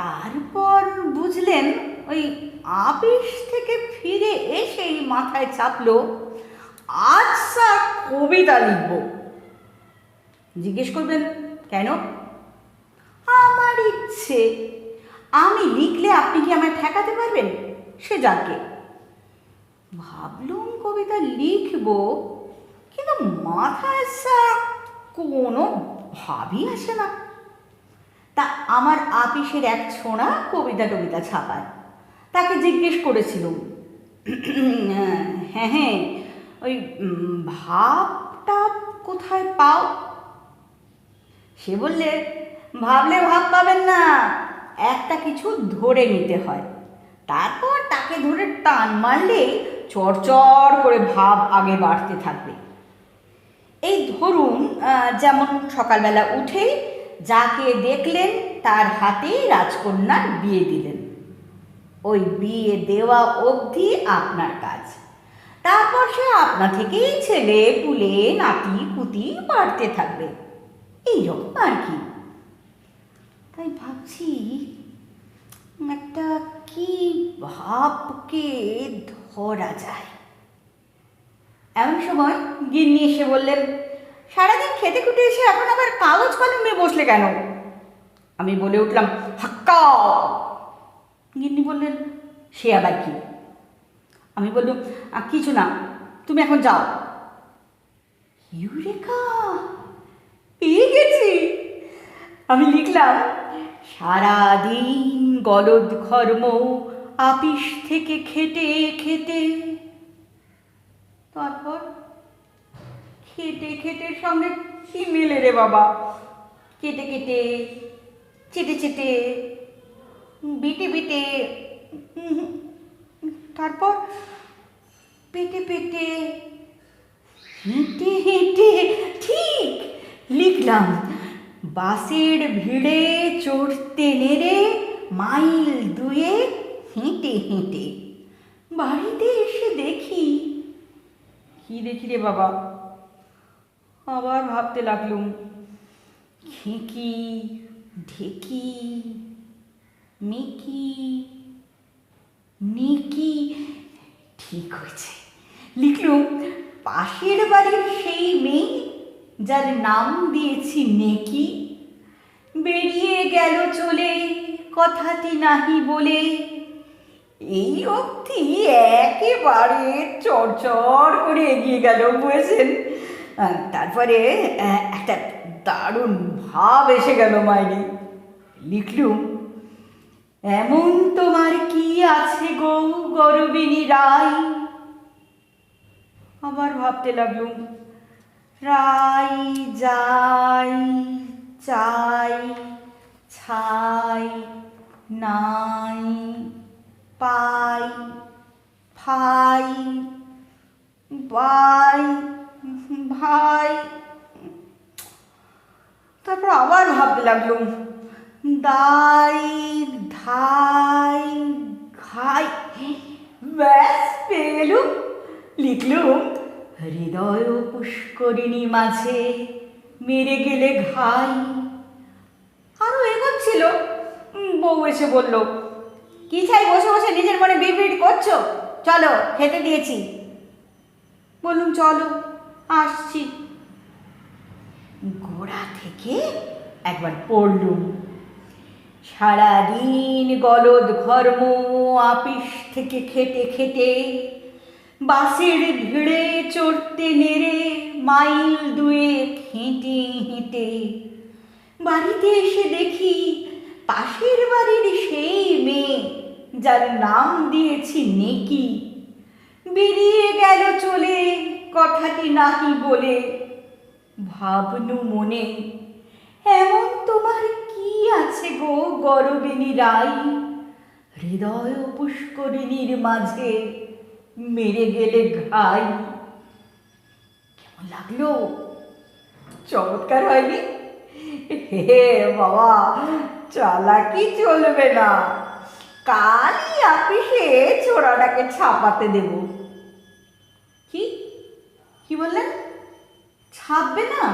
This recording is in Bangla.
তারপর বুঝলেন ওই আপিস থেকে ফিরে এসেই মাথায় চাপলো, আজ স্যার কবিতা লিখব। জিজ্ঞেস করবেন, কেন? আমার ইচ্ছে, আমি লিখলে আপনি কি আমায় ঠেকাতে পারবেন? সে যাকে ভাবলুম কবিতা লিখব, কিন্তু মাথায় স্যার কোনো ভাবই আসে না। তা আমার আপিসের এক ছোঁড়া কবিতা টবিতা ছাপায়। তাকে জিজ্ঞেস করেছিলুম হ্যাঁ হ্যাঁ ওই ভাবটা কোথায় পাও? সে বললে, ভাবলে ভাব পাবেন না, একটা কিছু ধরে নিতে হয়। তারপর তাকে ধরে টান মারলেই চড়চড় করে ভাব আগে বাড়তে থাকবে। এই ধরুন যেমন সকালবেলা উঠেই যাকে দেখলেন, তার হাতে রাজকন্যার বিয়ে দিলেন। ওই বিয়ে দেওয়া অবধি আপনার কাজ। তারপর সে আপনা থেকেই ছেলে পুলে, নাতি পুতি বাড়তে থাকবে। এইরকম আর কি। তাই ভাবছি, একটা কি ভাবকে ধরা যায়। এমন সময় গিন্নি এসে বললেন সারাদিন খেতে খুঁটে এসে এখন আবার কাগজ কলম বসলে কেন? আমি বলে উঠলাম হাক্কা! গিন্নি বললেন সে আবার কি? আমি বললাম "আহ, কিছু না তুমি এখন যাও। ইউরেকা পেয়ে গেছি। আমি লিখলাম সারাদিন গলদ ঘর্ম আপিস থেকে খেটে খেটে। তারপর খেটে খেটে সঙ্গে কি মেলে রে বাবা? কেটে কেটে চেটে চেটে বিটে বিটে, তারপর পেটে পেটে, হেঁটে হেঁটে, ঠিক লিখলাম, বাসের ভিড়ে চড়তে নেড়ে মাইল দুয়ে হেঁটে হেঁটে, বাড়িতে এসে দেখি, কি দেখি রে বাবা? আবার ভাবতে লাগলুম, খেঁকি, ঢেকি, মেকি, নেকি, ঠিক হয়েছে। লিখলুম, পাশের বাড়ির সেই মেয়ে যার নাম দিয়েছি নেকি, বেরিয়ে গেল চলে, কথাটি নাহি বলে। এই অবধি একেবারে চড়চড় করে এগিয়ে গেল বুঝেছেন তারপরে একটা দারুণ ভাব এসে গেল মাইনে লিখলুম, এমন তোমার কি আছে গো গরবিনী রায় আবার ভাবতে লাগলুম, রাই, যাই, চাই, ছাই, নাই, পাই, ফাই, বাই ভাই, তারপর আবার ভাবতে লাগলুম দাই, ধাই, ঘাই, ব্যাস পেয়ে গেলুম লিখলুম হৃদয় পুষ্করিণী মাঝে মেরে গেলে ঘাই। আরও এগোচ্ছিল, বউ এসে বলল, কি চাই বসে বসে নিজের মনে বিপিট করছ? চলো, খেতে দিয়েছি। বললুম, চলো। আসছি। গোড়া থেকে একবার পড়লুম। সারাদিন গলদ ঘর্ম আপিস থেকে খেটে খেটে, বাসের ভিড়ে চড়তে নেড়ে, মাইল দুয়ে হেঁটে হেঁটে। বাড়িতে এসে দেখি পাশের বাড়ির সেই মেয়ে, যার নাম দিয়েছি নেকি। বেরিয়ে গেল চলে কথাটি নাহি বলে। ভাবনু মনে, এমন তোমার কি আছে গো গরবিনী রাই? হৃদয় পুষ্করিণীর মাঝে মেরে গেলে ঘাই। কেমন লাগল? চমৎকার হয়নি? হে বাবা, চালাকি চলবে না। কালই আপিসে ছোড়াটাকে ছাপাতে দেব। কি বললেন ছাপবে না?